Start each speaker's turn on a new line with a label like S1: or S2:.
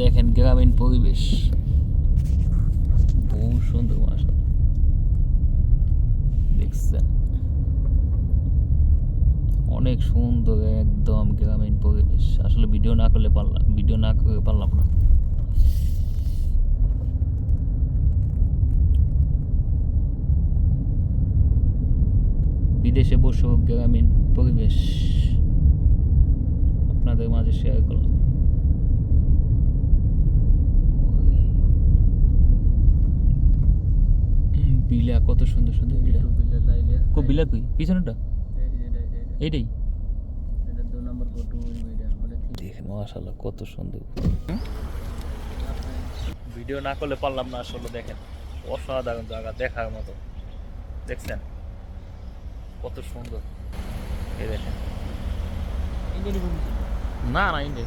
S1: দেখেন গ্রামীণ পরিবেশ। বহু সুন্দর মাসা দেখছেন? অনেক সুন্দর একদম গ্রামীণ পরিবেশ। আসলে ভিডিও না করলে পারলাম, ভিডিও না করে পারলাম না। বিদেশে বসেও গ্রামীণ পরিবেশ। আপনাদের মাঝে শেয়ার করলাম। বিলা কত সুন্দর সুন্দর বিলা কো বিলা কই? পিছনেটা এইটাই? দেখেন মাশাআল্লাহ কত সুন্দর। ভিডিও না করলে পারলাম না আসলে দেখেন। অসাধারণ জায়গা দেখার মতো। দেখছেন? কত সুন্দর। এই দেখেন। না না ইন্ডিয়া